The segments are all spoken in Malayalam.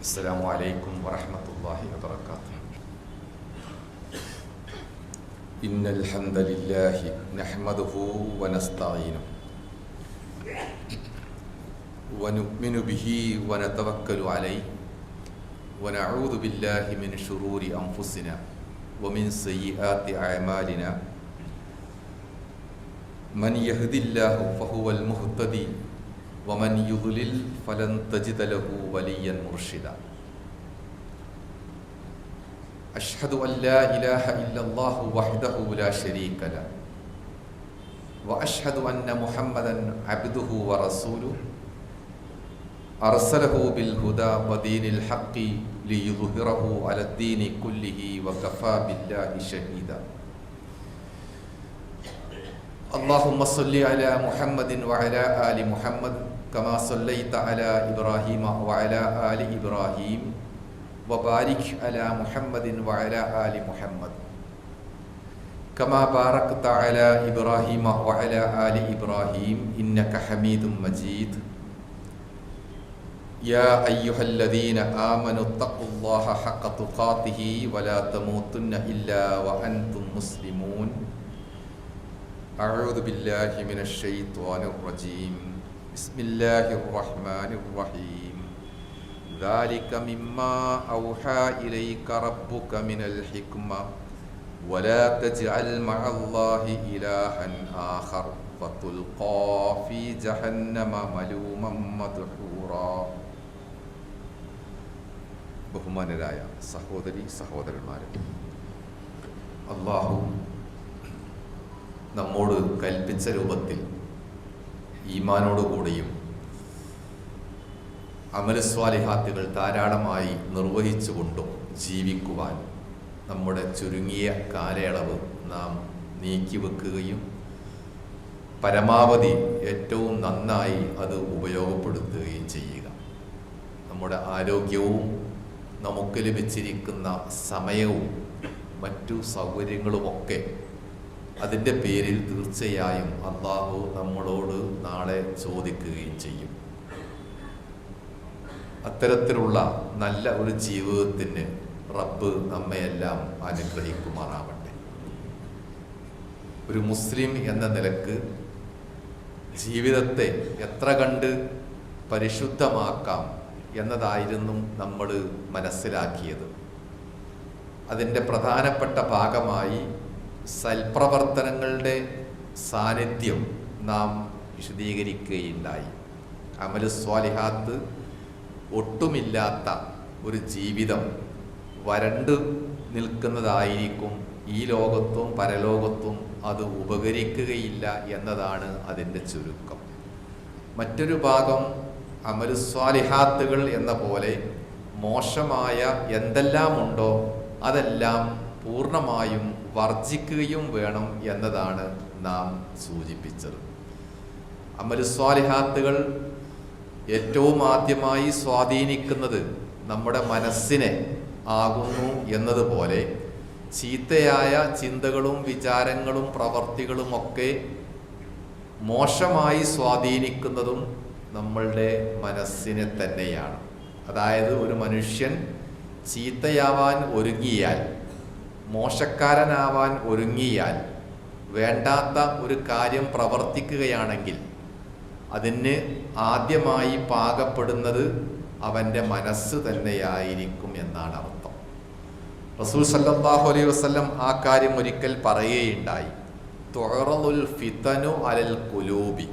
السلام عليكم ورحمة الله وبركاته. إن الحمد لله نحمده ونستعينه ونؤمن به ونتوكل عليه ونعوذ بالله من شرور أنفسنا ومن سيئات أعمالنا. من يهد الله فهو المهتدي ومن يضلل فلن تجد له وليا مرشدا. أشهد أن لا إله إلا الله وحده لا شريك له. وأشهد أن محمدا عبده ورسوله. أرسله بالهدى ودين الحق ليظهره على الدين كله وكفى بالله شهيدا. اللهم صل على محمد وعلى آل محمد كما صليت على إبراهيم وعلى آل إبراهيم وبارك على محمد وعلى آل محمد كما باركت على إبراهيم وعلى آل إبراهيم إنك حميد مجيد يا أيها الذين آمنوا اتقوا الله حق تقاته ولا تموتن إلا وأنتم مسلمون أعوذ بالله من الشيطان الرجيم بسم الله الرحمن الرحيم ذلك مما أوحى إليك ربك من الحكمة ولا تجعل مع الله إلها آخر فتلقى في جهنم ملوما مدحورا ബഹുമാനരായ സഹോദരി സഹോദരന്മാരെ അള്ളാഹു നമ്മോട് കൽപ്പിച്ച രൂപത്തിൽ ഈമാനോടുകൂടിയും അമലസ്വാലിഹാത്തുകൾ ധാരാളമായി നിർവഹിച്ചുകൊണ്ടും ജീവിക്കുവാൻ നമ്മുടെ ചുരുങ്ങിയ കാലയളവ് നാം നീക്കിവെക്കുകയും പരമാവധി ഏറ്റവും നന്നായി അത് ഉപയോഗപ്പെടുത്തുകയും ചെയ്യുക. നമ്മുടെ ആരോഗ്യവും നമുക്ക് ലഭിച്ചിരിക്കുന്ന സമയവും മറ്റു സൗകര്യങ്ങളുമൊക്കെ അതിന്റെ പേരിൽ തീർച്ചയായും അള്ളാഹു നമ്മളോട് നാളെ ചോദിക്കുകയും ചെയ്യും. അത്തരത്തിലുള്ള നല്ല ഒരു ജീവിതത്തിന് റബ്ബ് നമ്മയെല്ലാം അനുഗ്രഹിക്കുമാറാവട്ടെ. ഒരു മുസ്ലിം എന്ന നിലയ്ക്ക് ജീവിതത്തെ എത്ര കണ്ട് പരിശുദ്ധമാക്കാം എന്നതായിരുന്നു നമ്മൾ മനസ്സിലാക്കിയത്. അതിന്റെ പ്രധാനപ്പെട്ട ഭാഗമായി സൽപ്രവർത്തനങ്ങളുടെ സാന്നിധ്യം നാം വിശദീകരിക്കുകയുണ്ടായി. അമലു സ്വാലിഹാത്ത് ഒട്ടുമില്ലാത്ത ഒരു ജീവിതം വരണ്ടു നിൽക്കുന്നതായിരിക്കും ഈ ലോകത്തും പരലോകത്തും അത് ഉപകരിക്കുകയില്ല എന്നതാണ് അതിന്റെ ചുരുക്കം. മറ്റൊരു ഭാഗം അമരുസ്വാലിഹാത്തുകൾ എന്ന പോലെ മോശമായ എന്തെല്ലാമുണ്ടോ അതെല്ലാം പൂർണമായും വർജിക്കുകയും വേണം എന്നതാണ് നാം സൂചിപ്പിച്ചത്. അമലുസ്വാലിഹാത്തുകൾ ഏറ്റവും ആദ്യമായി സ്വാധീനിക്കുന്നത് നമ്മുടെ മനസ്സിനെ ആകുന്നു എന്നതുപോലെ ചീത്തയായ ചിന്തകളും വിചാരങ്ങളും പ്രവർത്തികളും ഒക്കെ മോശമായി സ്വാധീനിക്കുന്നതും നമ്മളുടെ മനസ്സിനെ തന്നെയാണ്. അതായത് ഒരു മനുഷ്യൻ ചീത്തയാവാൻ ഒരുങ്ങിയാൽ മോശക്കാരനാവാൻ ഒരുങ്ങിയാൽ വേണ്ടാത്ത ഒരു കാര്യം പ്രവർത്തിക്കുകയാണെങ്കിൽ അതിന് ആദ്യമായി പാകപ്പെടുന്നത് അവന്റെ മനസ്സ് തന്നെയായിരിക്കും എന്നാണ് അർത്ഥം. റസൂൽ സല്ലാഹു അലൈഹി വസ്ലം ആ കാര്യം ഒരിക്കൽ പറയുകയുണ്ടായി. തുറന്നുൽ ഫിതനു അലൽ കുലൂബി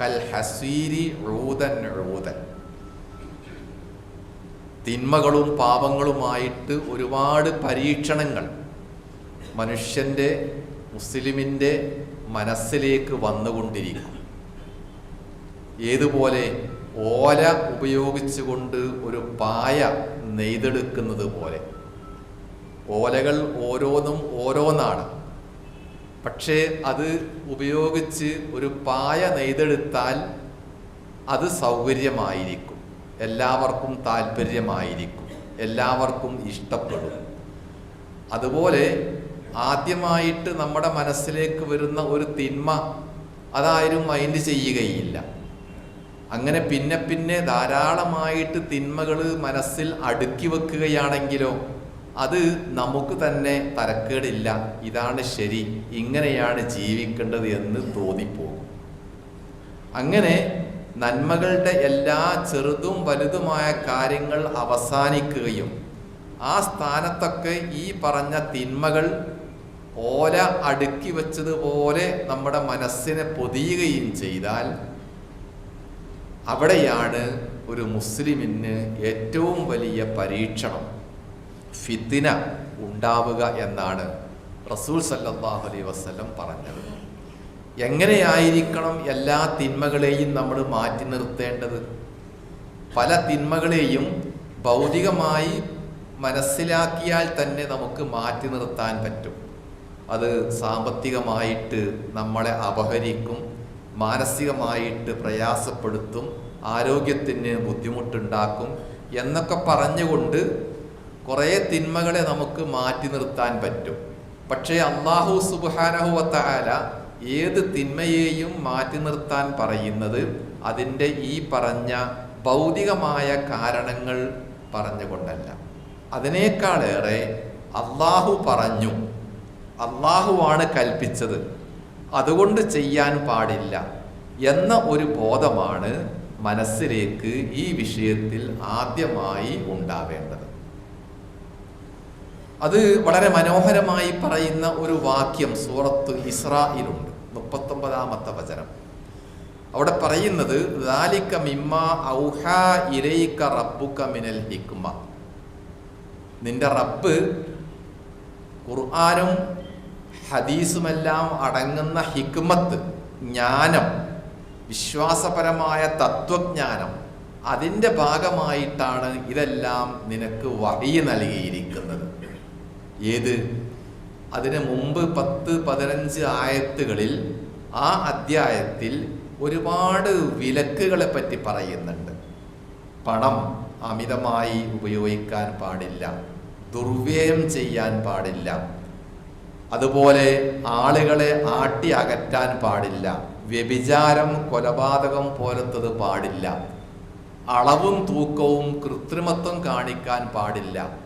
കൽ ഹസീരി റൂതൻ ഊതൻ തിന്മകളും പാപങ്ങളുമായിട്ട് ഒരുപാട് പരീക്ഷണങ്ങൾ മനുഷ്യന്റെ മുസ്ലിമിന്റെ മനസ്സിലേക്ക് വന്നുകൊണ്ടിരിക്കും. ഏതുപോലെ ഓല ഉപയോഗിച്ചുകൊണ്ട് ഒരു പായ നെയ്തെടുക്കുന്നത് പോലെ. ഓലകൾ ഓരോന്നും ഓരോന്നാണ്. പക്ഷേ അത് ഉപയോഗിച്ച് ഒരു പായ നെയ്തെടുത്താൽ അത് സൗകര്യമായിരിക്കും. എല്ലാവർക്കും താല്പര്യമായിരിക്കും. എല്ലാവർക്കും ഇഷ്ടപ്പെടും. അതുപോലെ ആദ്യമായിട്ട് നമ്മുടെ മനസ്സിലേക്ക് വരുന്ന ഒരു തിന്മ അതാരും മൈൻഡ് ചെയ്യുകയില്ല. അങ്ങനെ പിന്നെ പിന്നെ ധാരാളമായിട്ട് തിന്മകൾ മനസ്സിൽ അടുക്കി വെക്കുകയാണെങ്കിലോ അത് നമുക്ക് തന്നെ തരക്കേടില്ല. ഇതാണ് ശരി. ഇങ്ങനെയാണ് ജീവിക്കേണ്ടത് എന്ന് തോന്നിപ്പോകും. അങ്ങനെ നന്മകളുടെ എല്ലാ ചെറുതും വലുതുമായ കാര്യങ്ങൾ അവസാനിക്കുകയും ആ സ്ഥാനത്തൊക്കെ ഈ പറഞ്ഞ തിന്മകൾ ഓല അടുക്കി വെച്ചതുപോലെ നമ്മുടെ മനസ്സിനെ പൊതിയുകയും ചെയ്താൽ അവിടെയാണ് ഒരു മുസ്ലിമിന് ഏറ്റവും വലിയ പരീക്ഷണം ഫിത്തിന ഉണ്ടാവുക എന്നാണ് റസൂൽ സല്ലല്ലാഹു അലൈഹി വസല്ലം പറഞ്ഞത്. എങ്ങനെയായിരിക്കണം എല്ലാ തിന്മകളെയും നമ്മൾ മാറ്റി നിർത്തേണ്ടത്? പല തിന്മകളെയും ഭൗതികമായി മനസ്സിലാക്കിയാൽ തന്നെ നമുക്ക് മാറ്റി നിർത്താൻ പറ്റും. അത് സാമ്പത്തികമായിട്ട് നമ്മളെ അപഹരിക്കും മാനസികമായിട്ട് പ്രയാസപ്പെടുത്തും ആരോഗ്യത്തിന് ബുദ്ധിമുട്ടുണ്ടാക്കും എന്നൊക്കെ പറഞ്ഞുകൊണ്ട് കുറേ തിന്മകളെ നമുക്ക് മാറ്റി നിർത്താൻ പറ്റും. പക്ഷേ അള്ളാഹു സുബാനഹുവത്താല ഏത് തിന്മയെയും മാറ്റി നിർത്താൻ പറയുന്നത് അതിന്റെ ഈ പറഞ്ഞ ഭൗതികമായ കാരണങ്ങൾ പറഞ്ഞുകൊണ്ടല്ല. അതിനേക്കാളേറെ അള്ളാഹു പറഞ്ഞു. അള്ളാഹുവാണ് കൽപ്പിച്ചത്. അതുകൊണ്ട് ചെയ്യാൻ പാടില്ല എന്ന ഒരു ബോധമാണ് മനസ്സിലേക്ക് ഈ വിഷയത്തിൽ ആദ്യമായി ഉണ്ടാവേണ്ടത്. അത് വളരെ മനോഹരമായി പറയുന്ന ഒരു വാക്യം സൂറത്ത് ഇസ്രായിലുണ്ട് മുപ്പത്തൊമ്പതാമത്തെ വചനം. അവിടെ പറയുന്നത് "ദാലിക മിമ്മ ഔഹാ ഇലൈക റബ്ബുക മിനൽ ഹിക്മ. നിന്റെ റബ്ബ് ഖുർആാനും ഹദീസുമെല്ലാം അടങ്ങുന്ന ഹിക്മത്ത് ജ്ഞാനം വിശ്വാസപരമായ തത്വജ്ഞാനം അതിന്റെ ഭാഗമായിട്ടാണ് ഇതെല്ലാം നിനക്ക് വഴി നൽകിയിരിക്കുന്നത്. ഏത്? അതിന് മുമ്പ് പത്ത് പതിനഞ്ച് ആയത്തുകളിൽ ആ അധ്യായത്തിൽ ഒരുപാട് വിലക്കുകളെ പറ്റി പറയുന്നുണ്ട്. പണം അമിതമായി ഉപയോഗിക്കാൻ പാടില്ല. ദുർവ്യയം ചെയ്യാൻ പാടില്ല. അതുപോലെ ആളുകളെ ആട്ടി അകറ്റാൻ പാടില്ല. വ്യഭിചാരം കൊലപാതകം പോലത്തത് പാടില്ല. അളവും തൂക്കവും കൃത്രിമത്വം കാണിക്കാൻ പാടില്ല.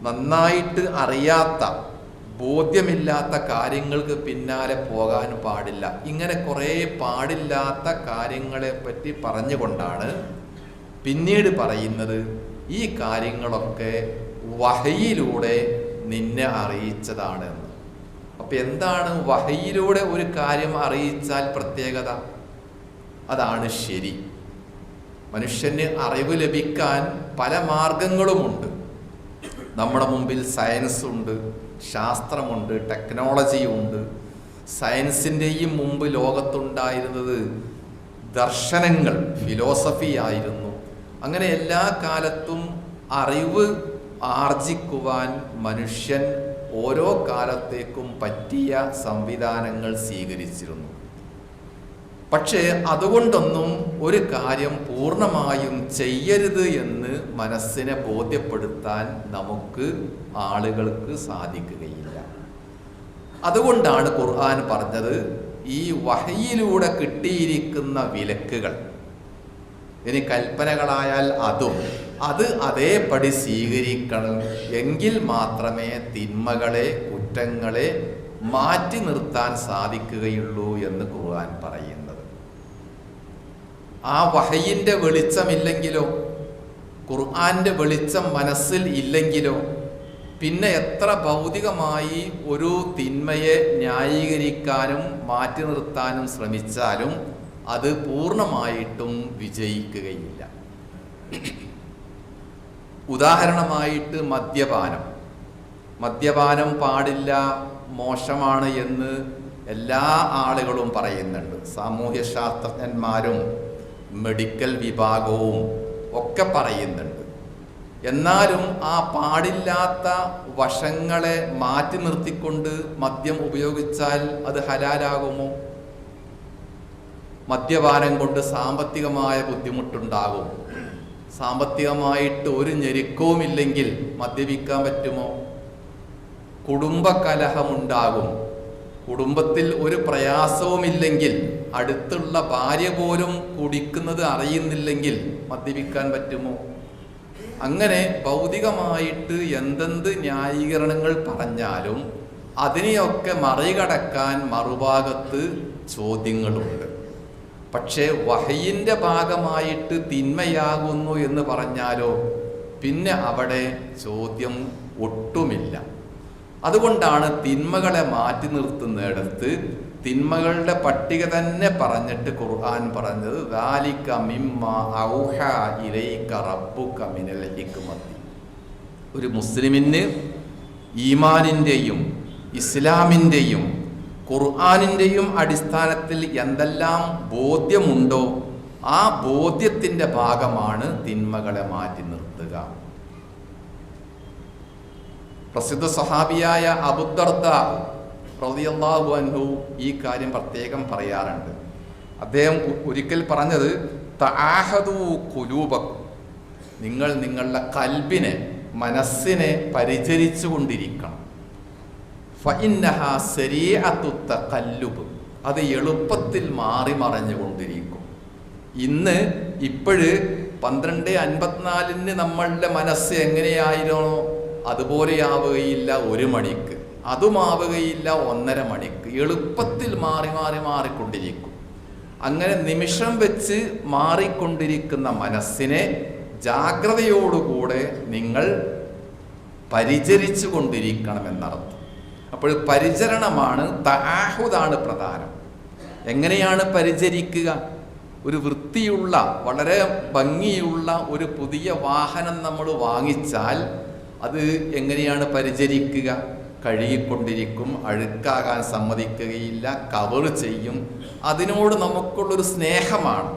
നന്നായിട്ട് അറിയാത്ത ബോധ്യമില്ലാത്ത കാര്യങ്ങൾക്ക് പിന്നാലെ പോകാൻ പാടില്ല. ഇങ്ങനെ കുറേ പാടില്ലാത്ത കാര്യങ്ങളെ പറ്റി പറഞ്ഞുകൊണ്ടാണ് പിന്നീട് പറയുന്നത് ഈ കാര്യങ്ങളൊക്കെ വഹയിലൂടെ നിന്നെ അറിയിച്ചതാണ് എന്ന്. അപ്പൊ എന്താണ് വഹയിലൂടെ ഒരു കാര്യം അറിയിച്ചാൽ പ്രത്യേകത? അതാണ് ശരി. മനുഷ്യന് അറിവ് ലഭിക്കാൻ പല മാർഗങ്ങളുമുണ്ട്. നമ്മുടെ മുമ്പിൽ സയൻസ് ഉണ്ട് ശാസ്ത്രമുണ്ട് ടെക്നോളജിയുണ്ട്. സയൻസിന്റെയും മുമ്പ് ലോകത്തുണ്ടായിരുന്നത് ദർശനങ്ങൾ ഫിലോസഫി ആയിരുന്നു. അങ്ങനെ എല്ലാ കാലത്തും അറിവ് ആർജിക്കുവാൻ മനുഷ്യൻ ഓരോ കാലത്തേക്കും പറ്റിയ സംവിധാനങ്ങൾ സ്വീകരിച്ചിരുന്നു. പക്ഷേ അതുകൊണ്ടൊന്നും ഒരു കാര്യം പൂർണമായും ചെയ്യരുത് എന്ന് മനസ്സിനെ ബോധ്യപ്പെടുത്താൻ നമുക്ക് ആളുകൾക്ക് സാധിക്കുകയില്ല. അതുകൊണ്ടാണ് ഖുർആൻ പറഞ്ഞത് ഈ വഹയിലൂടെ കിട്ടിയിരിക്കുന്ന വിലക്കുകൾ. ഇനി കൽപ്പനകളായാൽ അതും അത് അതേപടി സ്വീകരിക്കണം എങ്കിൽ മാത്രമേ തിന്മകളെ കുറ്റങ്ങളെ മാറ്റി നിർത്താൻ സാധിക്കുകയുള്ളൂ എന്ന് ഖുർആൻ പറയുന്നത് ആ വഹയിന്റെ വെളിച്ചമില്ലെങ്കിലോ? ഖുർആാന്റെ വെളിച്ചം മനസ്സിൽ ഇല്ലെങ്കിലോ? പിന്നെ എത്ര ഭൗതികമായി ഒരു തിന്മയെ ന്യായീകരിക്കാനും മാറ്റി നിർത്താനും ശ്രമിച്ചാലും അത് പൂർണമായിട്ടും വിജയിക്കുകയില്ല. ഉദാഹരണമായിട്ട് മദ്യപാനം. മദ്യപാനം പാടില്ല മോശമാണ് എന്ന് എല്ലാ ആളുകളും പറയുന്നുണ്ട്. സാമൂഹ്യ ശാസ്ത്രജ്ഞന്മാരും മെഡിക്കൽ വിഭാഗവും ഒക്കെ പറയുന്നുണ്ട്. എന്നാലും ആ പാടില്ലാത്ത വശങ്ങളെ മാറ്റി നിർത്തിക്കൊണ്ട് മദ്യം ഉപയോഗിച്ചാൽ അത് ഹലാലാകുമോ? മദ്യപാനം കൊണ്ട് സാമ്പത്തികമായ ബുദ്ധിമുട്ടുണ്ടാകും. സാമ്പത്തികമായിട്ട് ഒരു ഞെരുക്കവുമില്ലെങ്കിൽ മദ്യപിക്കാൻ പറ്റുമോ? കുടുംബകലഹമുണ്ടാകും കുടുംബത്തിൽ ഒരു പ്രയാസവുമില്ലെങ്കിൽ അടുത്തുള്ള ഭാര്യ പോലും കുടിക്കുന്നത് അറിയുന്നില്ലെങ്കിൽ മദ്യപിക്കാൻ പറ്റുമോ? അങ്ങനെ ഭൗതികമായിട്ട് എന്തെന്ത് ന്യായീകരണങ്ങൾ പറഞ്ഞാലും അതിനെയൊക്കെ മറികടക്കാൻ മറുഭാഗത്ത് ചോദ്യങ്ങളുണ്ട്. പക്ഷേ വഹയിന്റെ ഭാഗമായിട്ട് തിന്മയാകുന്നു എന്ന് പറഞ്ഞാലോ പിന്നെ അവിടെ ചോദ്യം ഒട്ടുമില്ല. അതുകൊണ്ടാണ് തിന്മകളെ മാറ്റി നിർത്തുന്നിടത്ത് തിന്മകളുടെ പട്ടിക തന്നെ പറഞ്ഞിട്ട് ഖുർആൻ പറഞ്ഞത് "ദാലിക മിമ്മ ഔഹ ഇലൈക റബ്ബുക മിനൽ ഹിക്മത്തി." ഒരു മുസ്ലിമിന് ഈമാനിന്റെയും ഇസ്ലാമിന്റെയും ഖുർആാനിന്റെയും അടിസ്ഥാനത്തിൽ എന്തെല്ലാം ബോധ്യമുണ്ടോ ആ ബോധ്യത്തിന്റെ ഭാഗമാണ് തിന്മകളെ മാറ്റി നിർത്തുക പ്രസിദ്ധ സഹാബിയായ അബുദർദ റളിയല്ലാഹു അൻഹു ഈ കാര്യം പ്രത്യേകം പറയാറുണ്ട്. അദ്ദേഹം ഒരിക്കൽ പറഞ്ഞത് നിങ്ങൾ നിങ്ങളുടെ കൽബിനെ മനസ്സിനെ പരിചരിച്ചു കൊണ്ടിരിക്കണം. ഫഇന്നഹ അത് എളുപ്പത്തിൽ മാറി മറഞ്ഞുകൊണ്ടിരിക്കും ഇന്ന് ഇപ്പോഴ് പന്ത്രണ്ട് അൻപത്തിനാലിന് നമ്മളുടെ മനസ്സ് എങ്ങനെയായിരുന്നോ അതുപോലെയാവുകയില്ല ഒരു മണിക്ക്. അതുമാവുകയില്ല ഒന്നര മണിക്ക്. എളുപ്പത്തിൽ മാറി മാറി മാറിക്കൊണ്ടിരിക്കും. അങ്ങനെ നിമിഷം വെച്ച് മാറിക്കൊണ്ടിരിക്കുന്ന മനസ്സിനെ ജാഗ്രതയോടുകൂടെ നിങ്ങൾ പരിചരിച്ചു കൊണ്ടിരിക്കണമെന്നർത്ഥം അപ്പോൾ പരിചരണമാണ് താഹുതാണ് പ്രധാനം. എങ്ങനെയാണ് പരിചരിക്കുക? ഒരു വൃത്തിയുള്ള വളരെ ഭംഗിയുള്ള ഒരു പുതിയ വാഹനം നമ്മൾ വാങ്ങിച്ചാൽ അത് എങ്ങനെയാണ് പരിചരിക്കുക? കഴുകിക്കൊണ്ടിരിക്കും അഴുക്കാകാൻ സമ്മതിക്കുകയില്ല കവർ ചെയ്യും. അതിനോട് നമുക്കുള്ളൊരു സ്നേഹമാണ്.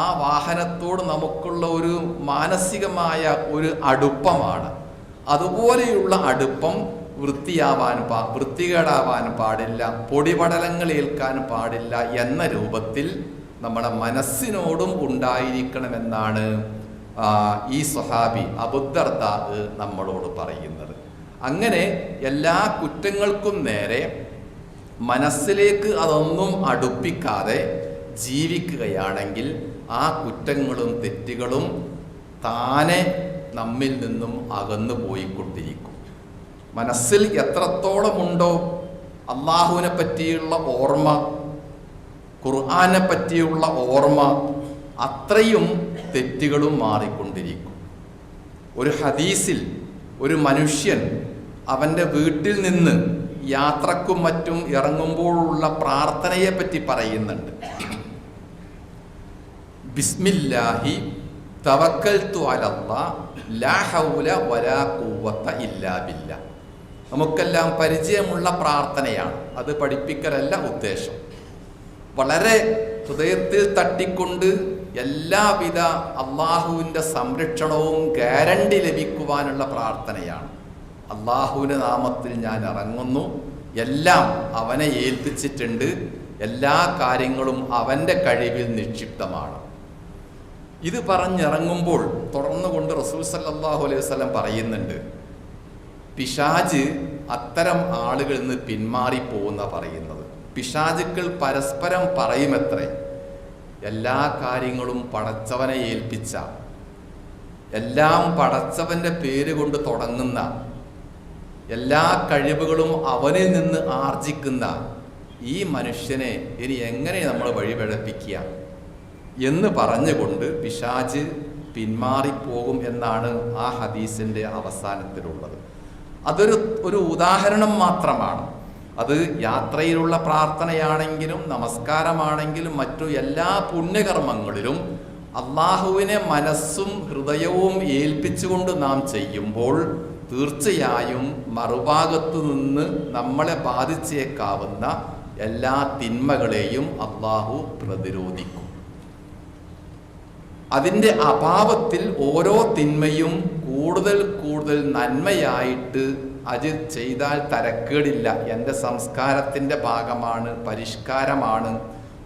ആ വാഹനത്തോട് നമുക്കുള്ള ഒരു മാനസികമായ ഒരു അടുപ്പമാണ്. അതുപോലെയുള്ള അടുപ്പം വൃത്തിയാവാൻ പാ വൃത്തികേടാവാൻ പാടില്ല പൊടിപടലങ്ങൾ ഏൽക്കാൻ പാടില്ല എന്ന രൂപത്തിൽ നമ്മുടെ മനസ്സിനോടും ഉണ്ടായിരിക്കണമെന്നാണ് ഈ സ്വഹാബി അബുദ്ധർദ നമ്മളോട് പറയുന്നത്. അങ്ങനെ എല്ലാ കുറ്റങ്ങൾക്കും നേരെ മനസ്സിലേക്ക് അതൊന്നും അടുപ്പിക്കാതെ ജീവിക്കുകയാണെങ്കിൽ ആ കുറ്റങ്ങളും തെറ്റുകളും താനെ നമ്മിൽ നിന്നും അകന്നു പോയിക്കൊണ്ടിരിക്കും. മനസ്സിൽ എത്രത്തോളമുണ്ടോ അള്ളാഹുവിനെ പറ്റിയുള്ള ഓർമ്മ ഖുർആാനെ പറ്റിയുള്ള ഓർമ്മ അത്രയും തെറ്റുകളും മാറിക്കൊണ്ടിരിക്കും. ഒരു ഹദീസിൽ ഒരു മനുഷ്യൻ അവന്റെ വീട്ടിൽ നിന്ന് യാത്രക്കും മറ്റും ഇറങ്ങുമ്പോഴുള്ള പ്രാർത്ഥനയെ പറ്റി പറയുന്നുണ്ട്. ബിസ്മില്ലാഹി തവക്കൽ അലല്ലാ ലാ ഹൗല വലാ ഖുവത ഇല്ലാ ബില്ലാ. നമുക്കെല്ലാം പരിചയമുള്ള പ്രാർത്ഥനയാണ്. അത് പഠിപ്പിക്കലല്ല ഉദ്ദേശം. വളരെ ഹൃദയത്തിൽ തട്ടിക്കൊണ്ട് എല്ലാവിധ അള്ളാഹുവിന്റെ സംരക്ഷണവും ഗ്യാരണ്ടി ലഭിക്കുവാനുള്ള പ്രാർത്ഥനയാണ്. അള്ളാഹുവിന്റെ നാമത്തിൽ ഞാൻ ഇറങ്ങുന്നു. എല്ലാം അവനെ ഏൽപ്പിച്ചിട്ടുണ്ട്. എല്ലാ കാര്യങ്ങളും അവന്റെ കഴിവിൽ നിക്ഷിപ്തമാണ്. ഇത് പറഞ്ഞിറങ്ങുമ്പോൾ തുടർന്നുകൊണ്ട് റസൂൽ സല്ലാഹു അലൈഹി വസ്ലം പറയുന്നുണ്ട് പിശാജ് അത്തരം ആളുകളിൽ നിന്ന് പിന്മാറിപ്പോകുന്ന പറയുന്നത്. പിശാചുക്കൾ പരസ്പരം പറയുമത്രേ എല്ലാ കാര്യങ്ങളും പടച്ചവനെ ഏൽപ്പിച്ച എല്ലാം പടച്ചവന്റെ പേര് കൊണ്ട് തുടങ്ങുന്ന എല്ലാ കഴിവുകളും അവനിൽ നിന്ന് ആർജിക്കുന്ന ഈ മനുഷ്യനെ ഇനി എങ്ങനെ നമ്മൾ വഴിപഴപ്പിക്കുക എന്ന് പറഞ്ഞുകൊണ്ട് പിശാജ് പിന്മാറിപ്പോകും എന്നാണ് ആ ഹദീസിന്റെ അവസാനത്തിലുള്ളത്. അതൊരു ഒരു ഉദാഹരണം മാത്രമാണ്. അത് യാത്രയിലുള്ള പ്രാർത്ഥനയാണെങ്കിലും നമസ്കാരമാണെങ്കിലും മറ്റു എല്ലാ പുണ്യകർമ്മങ്ങളിലും അള്ളാഹുവിനെ മനസ്സും ഹൃദയവും ഏൽപ്പിച്ചുകൊണ്ട് നാം ചെയ്യുമ്പോൾ തീർച്ചയായും മറുഭാഗത്തു നിന്ന് നമ്മളെ ബാധിച്ചേക്കാവുന്ന എല്ലാ തിന്മകളെയും അള്ളാഹു പ്രതിരോധിക്കും. അതിന്റെ അഭാവത്തിൽ ഓരോ തിന്മയും കൂടുതൽ കൂടുതൽ നന്മയായിട്ട് അത് ചെയ്താൽ തരക്കേടില്ല. എന്റെ സംസ്കാരത്തിന്റെ ഭാഗമാണ് പരിഷ്കാരമാണ്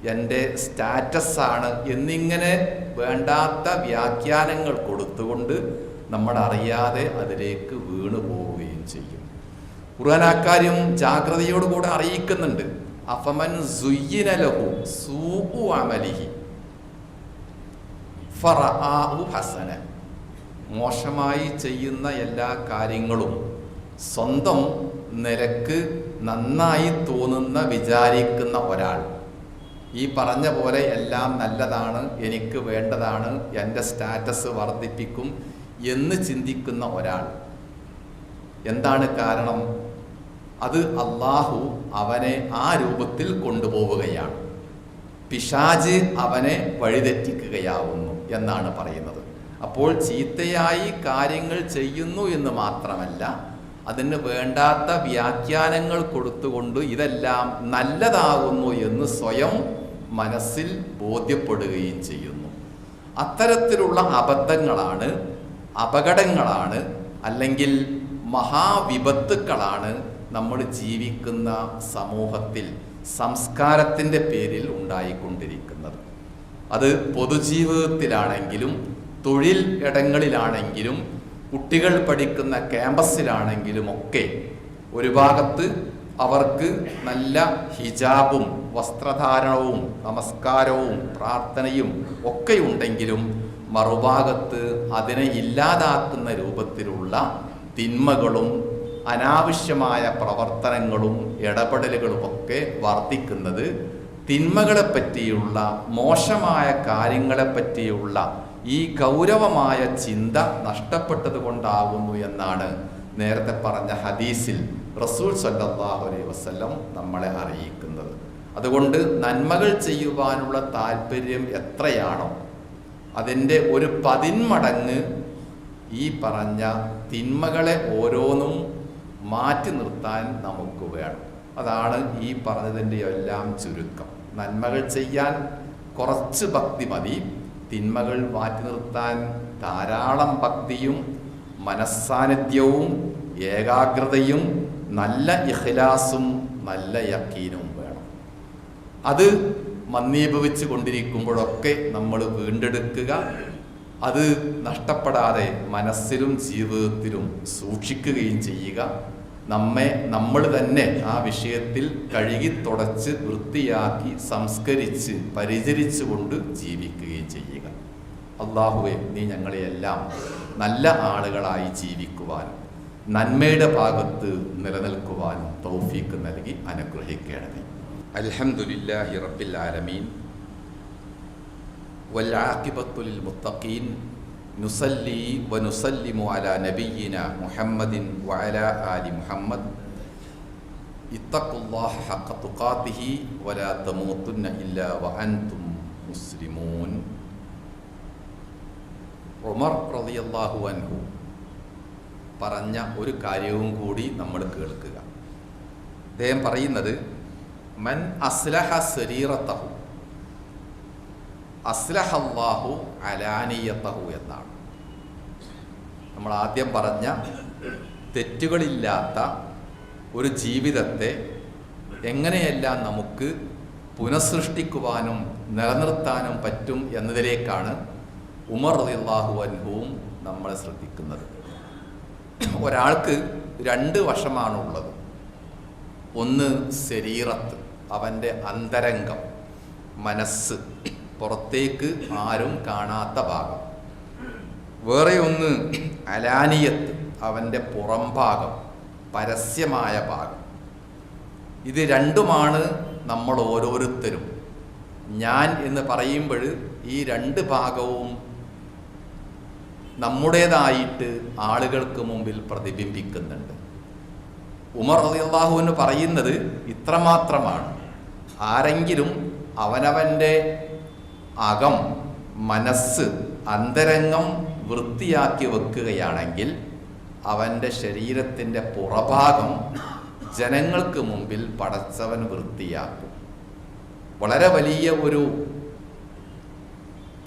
എന്റെ സ്റ്റാറ്റസാണ് എന്നിങ്ങനെ വേണ്ടാത്ത വ്യാഖ്യാനങ്ങൾ കൊടുത്തുകൊണ്ട് നമ്മൾ അറിയാതെ അതിലേക്ക് വീണു പോവുകയും ചെയ്യും. അക്കാര്യം ജാഗ്രതയോടുകൂടെ അറിയിക്കുന്നുണ്ട്. അഫമൻ സുയ്യിനലഹു സൂഉ അമലിഹി ഫറആഹു ഹസന. മോശമായി ചെയ്യുന്ന എല്ലാ കാര്യങ്ങളും സ്വന്തം നിലയ്ക്ക് നന്നായി തോന്നുന്ന വിചാരിക്കുന്ന ഒരാൾ. ഈ പറഞ്ഞ പോലെ എല്ലാം നല്ലതാണ് എനിക്ക് വേണ്ടതാണ് എന്റെ സ്റ്റാറ്റസ് വർദ്ധിപ്പിക്കും എന്ന് ചിന്തിക്കുന്ന ഒരാൾ. എന്താണ് കാരണം? അത് അള്ളാഹു അവനെ ആ രൂപത്തിൽ കൊണ്ടുപോവുകയാണ്. പിശാജ് അവനെ വഴിതെറ്റിക്കുകയാവുന്നു എന്നാണ് പറയുന്നത്. അപ്പോൾ ചീത്തയായി കാര്യങ്ങൾ ചെയ്യുന്നു എന്ന് മാത്രമല്ല അതിന് വേണ്ടാത്ത വ്യാഖ്യാനങ്ങൾ കൊടുത്തുകൊണ്ട് ഇതെല്ലാം നല്ലതാകുന്നു എന്ന് സ്വയം മനസ്സിൽ ബോധ്യപ്പെടുകയും ചെയ്യുന്നു. അത്തരത്തിലുള്ള അബദ്ധങ്ങളാണ് അപകടങ്ങളാണ് അല്ലെങ്കിൽ മഹാവിപത്തുക്കളാണ് നമ്മൾ ജീവിക്കുന്ന സമൂഹത്തിൽ സംസ്കാരത്തിന്റെ പേരിൽ ഉണ്ടായിക്കൊണ്ടിരിക്കുന്നത്. അത് പൊതുജീവിതത്തിലാണെങ്കിലും തൊഴിൽ ഇടങ്ങളിലാണെങ്കിലും കുട്ടികൾ പഠിക്കുന്ന ക്യാമ്പസിലാണെങ്കിലും ഒക്കെ ഒരു ഭാഗത്ത് അവർക്ക് നല്ല ഹിജാബും വസ്ത്രധാരണവും നമസ്കാരവും പ്രാർത്ഥനയും ഒക്കെ ഉണ്ടെങ്കിലും മറുഭാഗത്ത് അതിനെ ഇല്ലാതാക്കുന്ന രൂപത്തിലുള്ള തിന്മകളും അനാവശ്യമായ പ്രവർത്തനങ്ങളും ഇടപെടലുകളുമൊക്കെ വർദ്ധിക്കുന്നത് തിന്മകളെ പറ്റിയുള്ള മോശമായ കാര്യങ്ങളെ പറ്റിയുള്ള ഈ ഗൗരവമായ ചിന്ത നഷ്ടപ്പെട്ടത് കൊണ്ടാകുന്നു എന്നാണ് നേരത്തെ പറഞ്ഞ ഹദീസിൽ റസൂൽ സല്ലാഹു അലൈഹി വസല്ലം നമ്മളെ അറിയിക്കുന്നത്. അതുകൊണ്ട് നന്മകൾ ചെയ്യുവാനുള്ള താല്പര്യം എത്രയാണോ അതിന്റെ ഒരു പതിന്മടങ്ങ് ഈ പറഞ്ഞ തിന്മകളെ ഓരോന്നും മാറ്റി നിർത്താൻ നമുക്ക് വേണം. അതാണ് ഈ പറഞ്ഞതിന്റെ എല്ലാം ചുരുക്കം. നന്മകൾ ചെയ്യാൻ കുറച്ച് ഭക്തി മതി. തിന്മകൾ മാറ്റി നിർത്താൻ ധാരാളം ഭക്തിയും മനസ്സാന്നിധ്യവും ഏകാഗ്രതയും നല്ല ഇഖ്ലാസും നല്ല യക്കീനും വേണം. അത് മന്ദീഭവിച്ചു കൊണ്ടിരിക്കുമ്പോഴൊക്കെ നമ്മൾ വീണ്ടെടുക്കുക. അത് നഷ്ടപ്പെടാതെ മനസ്സിലും ജീവിതത്തിലും സൂക്ഷിക്കുകയും ചെയ്യുക. നമ്മെ നമ്മൾ തന്നെ ആ വിഷയത്തിൽ കഴുകി തുടച്ച് വൃത്തിയാക്കി സംസ്കരിച്ച് പരിചരിച്ചുകൊണ്ട് ജീവിക്കുകയും ചെയ്യുക. അള്ളാഹുവെ നീ ഞങ്ങളെയെല്ലാം നല്ല ആളുകളായി ജീവിക്കുവാനും നന്മയുടെ ഭാഗത്ത് നിലനിൽക്കുവാനും തൗഫീക്ക് നൽകി അനുഗ്രഹിക്കേണ്ടത് അലഹമുല്ലാ റബ്ബിൽ ആലമീൻ. വൽ മുത്തഖീൻ. നുസല്ലി വ നുസല്ലിമു അല നബീന മുഹമ്മദിൻ വഅല ആലി മുഹമ്മദ് ഇത്തഖുല്ലാഹ ഹഖ തുഖാതിഹി വലാ തമൂതുന്ന ഇല്ലാ വഅൻതും മുസ്ലിമൂൻ ഉമർ റളിയല്ലാഹു അൻഹു പറഞ്ഞ ഒരു കാര്യവും കൂടി നമ്മൾ കേൾക്കുക. അദ്ദേഹം പറയുന്നത് മൻ അസ്ലഹ സരീറത്തഹു അസ്ലഹല്ലാഹു അലാനിയത്തഹു എന്നാണ്. നമ്മൾ ആദ്യം പറഞ്ഞ തെറ്റുകളില്ലാത്ത ഒരു ജീവിതത്തെ എങ്ങനെയെല്ലാം നമുക്ക് പുനഃസൃഷ്ടിക്കുവാനും നിലനിർത്താനും പറ്റും എന്നതിലേക്കാണ് ഉമർ റളിയല്ലാഹു അൻഹുവും നമ്മളെ ശ്രദ്ധിക്കുന്നത്. ഒരാൾക്ക് രണ്ട് വശമാണുള്ളത്. ഒന്ന് ശരീരത്ത് അവന്റെ അന്തരംഗം മനസ്സ്. പുറത്തേക്ക് ആരും കാണാത്ത ഭാഗം. വേറെ ഒന്ന് അലാനിയത്ത് അവന്റെ പുറംഭാഗം പരസ്യമായ ഭാഗം. ഇത് രണ്ടുമാണ് നമ്മൾ ഓരോരുത്തരും. ഞാൻ എന്ന് പറയുമ്പോൾ ഈ രണ്ട് ഭാഗവും നമ്മുടേതായിട്ട് ആളുകൾക്ക് മുമ്പിൽ പ്രതിബിംബിക്കുന്നുണ്ട്. ഉമർ അലിയാഹു എന്ന് പറയുന്നത് ഇത്രമാത്രമാണ്. ആരെങ്കിലും അവനവന്റെ അകം മനസ്സ് അന്തരംഗം വൃത്തിയാക്കി വെക്കുകയാണെങ്കിൽ അവന്റെ ശരീരത്തിന്റെ പുറഭാഗം ജനങ്ങൾക്ക് മുമ്പിൽ പടച്ചവൻ വൃത്തിയാക്കും. വളരെ വലിയ ഒരു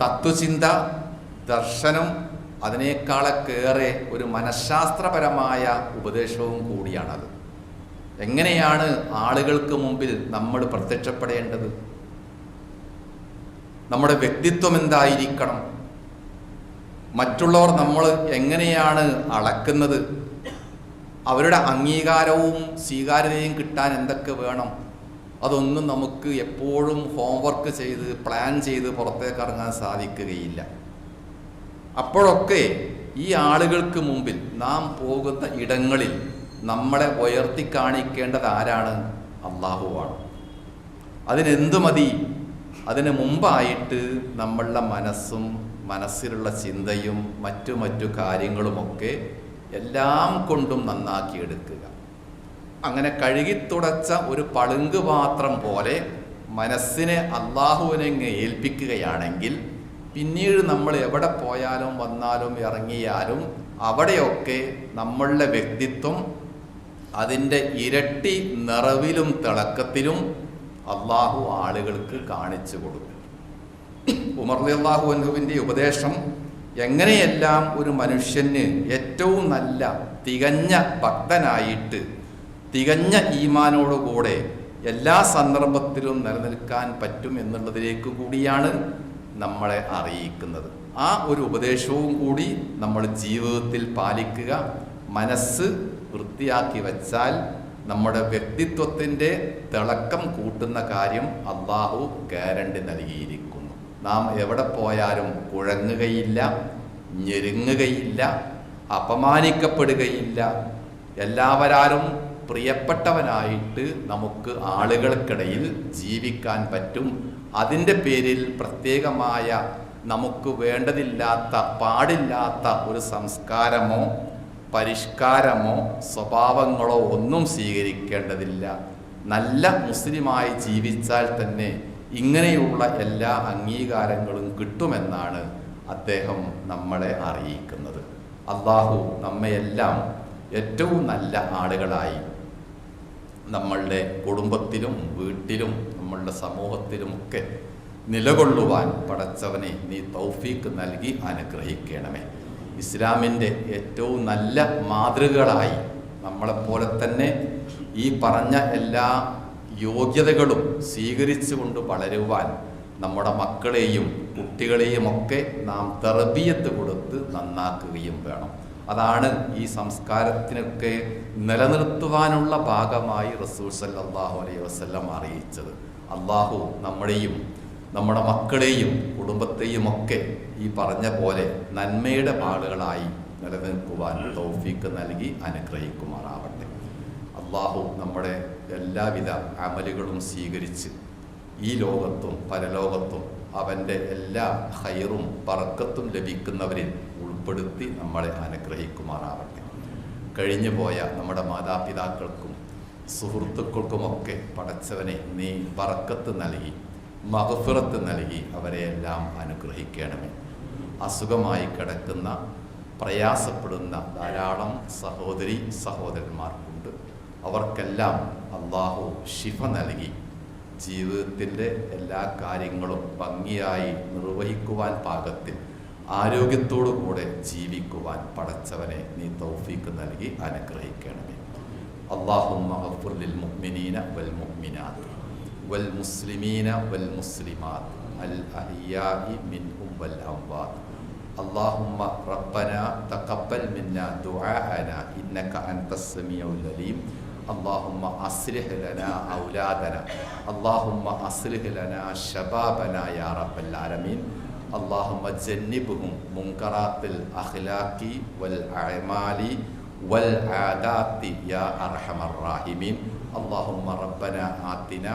തത്വചിന്ത ദർശനം അതിനേക്കാളൊക്കേറെ ഒരു മനഃശാസ്ത്രപരമായ ഉപദേശവും കൂടിയാണത്. എങ്ങനെയാണ് ആളുകൾക്ക് മുമ്പിൽ നമ്മൾ പ്രത്യക്ഷപ്പെടേണ്ടത്? നമ്മുടെ വ്യക്തിത്വം എന്തായിരിക്കണം? മറ്റുള്ളവർ നമ്മൾ എങ്ങനെയാണ് അളക്കുന്നത്? അവരുടെ അംഗീകാരവും സ്വീകാര്യതയും കിട്ടാൻ എന്തൊക്കെ വേണം? അതൊന്നും നമുക്ക് എപ്പോഴും ഹോംവർക്ക് ചെയ്ത് പ്ലാൻ ചെയ്ത് പുറത്തേക്ക് ഇറങ്ങാൻ സാധിക്കുകയില്ല. അപ്പോഴൊക്കെ ഈ ആളുകൾക്ക് മുമ്പിൽ നാം പോകുന്ന ഇടങ്ങളിൽ നമ്മളെ ഉയർത്തി കാണിക്കേണ്ടത് ആരാണ്? അള്ളാഹുവാണ്. അതിനെന്തു മതി? അതിന് മുമ്പായിട്ട് നമ്മളുടെ മനസ്സും മനസ്സിലുള്ള ചിന്തയും മറ്റു മറ്റു കാര്യങ്ങളുമൊക്കെ എല്ലാം കൊണ്ടും നന്നാക്കിയെടുക്കുക. അങ്ങനെ കഴുകിത്തുടച്ച ഒരു പളുങ്ക് പാത്രം പോലെ മനസ്സിനെ അള്ളാഹുവിനെ ഇങ്ങ് ഏൽപ്പിക്കുകയാണെങ്കിൽ പിന്നീട് നമ്മൾ എവിടെ പോയാലും വന്നാലും ഇറങ്ങിയാലും അവിടെയൊക്കെ നമ്മളുടെ വ്യക്തിത്വം അതിന്റെ ഇരട്ടി നിറവിലും തിളക്കത്തിലും അള്ളാഹു ആളുകൾക്ക് കാണിച്ചു കൊടുക്കും. ഉമർ അള്ളാഹു അനുഹുവിന്റെ ഉപദേശം എങ്ങനെയെല്ലാം ഒരു മനുഷ്യന് ഏറ്റവും നല്ല തികഞ്ഞ ഭക്തനായിട്ട് തികഞ്ഞ ഈമാനോടുകൂടെ എല്ലാ സന്ദർഭത്തിലും നിലനിൽക്കാൻ പറ്റും എന്നുള്ളതിലേക്ക് കൂടിയാണ് നമ്മളെ അറിയിക്കുന്നത്. ആ ഒരു ഉപദേശവും കൂടി നമ്മൾ ജീവിതത്തിൽ പാലിക്കുക മനസ്സ് വൃത്തിയാക്കി വച്ചാൽ നമ്മുടെ വ്യക്തിത്വത്തിന്റെ തിളക്കം കൂട്ടുന്ന കാര്യം അള്ളാഹു ഗ്യാരണ്ടി നൽകിയിരിക്കുന്നു. നാം എവിടെ പോയാലും കുഴങ്ങുകയില്ല ഞെരുങ്ങുകയില്ല അപമാനിക്കപ്പെടുകയില്ല. എല്ലാവരാലും പ്രിയപ്പെട്ടവനായിട്ട് നമുക്ക് ആളുകൾക്കിടയിൽ ജീവിക്കാൻ പറ്റും. അതിന്റെ പേരിൽ പ്രത്യേകമായ നമുക്ക് വേണ്ടതില്ലാത്ത പാടില്ലാത്ത ഒരു സംസ്കാരമോ പരിഷ്കാരമോ സ്വഭാവങ്ങളോ ഒന്നും സ്വീകരിക്കേണ്ടതില്ല. നല്ല മുസ്ലിമായി ജീവിച്ചാൽ തന്നെ ഇങ്ങനെയുള്ള എല്ലാ അംഗീകാരങ്ങളും കിട്ടുമെന്നാണ് അദ്ദേഹം നമ്മളെ അറിയിക്കുന്നത്. അള്ളാഹു നമ്മയെല്ലാം ഏറ്റവും നല്ല ആളുകളായി നമ്മളുടെ കുടുംബത്തിലും വീട്ടിലും നമ്മളുടെ സമൂഹത്തിലുമൊക്കെ നിലകൊള്ളുവാൻ പടച്ചവനെ നീ തൗഫീക്ക് നൽകി അനുഗ്രഹിക്കണമേ. ഇസ്ലാമിന്റെ ഏറ്റവും നല്ല മാതൃകകളായി നമ്മളെപ്പോലെ തന്നെ ഈ പറഞ്ഞ എല്ലാ യോഗ്യതകളും സ്വീകരിച്ചുകൊണ്ട് വളരുവാൻ നമ്മുടെ മക്കളെയും കുട്ടികളെയും ഒക്കെ നാം തെറബിയത്ത് കൊടുത്ത് നന്നാക്കുകയും വേണം. അതാണ് ഈ സംസ്കാരത്തിനൊക്കെ നിലനിർത്തുവാനുള്ള ഭാഗമായി റസൂൽ സല്ലല്ലാഹു അലൈഹി വസല്ലം അറിയിച്ചത്. അള്ളാഹു നമ്മളെയും നമ്മുടെ മക്കളെയും കുടുംബത്തെയും ഒക്കെ ഈ പറഞ്ഞ പോലെ നന്മയുടെ പാടുകളായി നിലനിൽക്കുവാൻ തൗഫീക്ക് നൽകി അനുഗ്രഹിക്കുമാറാവട്ടെ. അള്ളാഹു നമ്മുടെ എല്ലാവിധ അമലുകളും സ്വീകരിച്ച് ഈ ലോകത്തും പരലോകത്തും അവന്റെ എല്ലാ ഹൈറും പറക്കത്തും ലഭിക്കുന്നവരിൽ ഉൾപ്പെടുത്തി നമ്മളെ അനുഗ്രഹിക്കുമാറാവട്ടെ. കഴിഞ്ഞു പോയ നമ്മുടെ മാതാപിതാക്കൾക്കും സുഹൃത്തുക്കൾക്കുമൊക്കെ പടച്ചവനെ നീ പറക്കത്ത് നൽകി. മഹഫിറത്ത് നൽകി അവരെയെല്ലാം അനുഗ്രഹിക്കണമേ. അസുഖമായി കിടക്കുന്ന പ്രയാസപ്പെടുന്ന ധാരാളം സഹോദരി സഹോദരന്മാർക്കുണ്ട്. അവർക്കെല്ലാം അള്ളാഹു ശിഫ നൽകി. ജീവിതത്തിന്റെ എല്ലാ കാര്യങ്ങളും ഭംഗിയായി നിർവഹിക്കുവാൻ പാകത്തിൽ ആരോഗ്യത്തോടു കൂടെ ജീവിക്കുവാൻ പടച്ചവനെ നീ തൗഫീക്ക് നൽകി അനുഗ്രഹിക്കണമേ. അള്ളാഹു മഹഫുർ ലിൽ മുഅ്മിനീന വൽ മുഅ്മിനാത്ത്. വൽ മുസ്ലിമീന വൽ മുസ്ലിമാത്ത് അൽ അഹിയാഇ മിൻഹും വൽ അംവാത്ത് اللهم ربنا تقبل منا دعاءنا إنك أنت السميع العليم اللهم أصلح لنا أولادنا اللهم أصلح لنا شبابنا يا رب العالمين اللهم جنبهم منكرات الأخلاق والأعمال والعادات يا أرحم الراحمين اللهم ربنا آتنا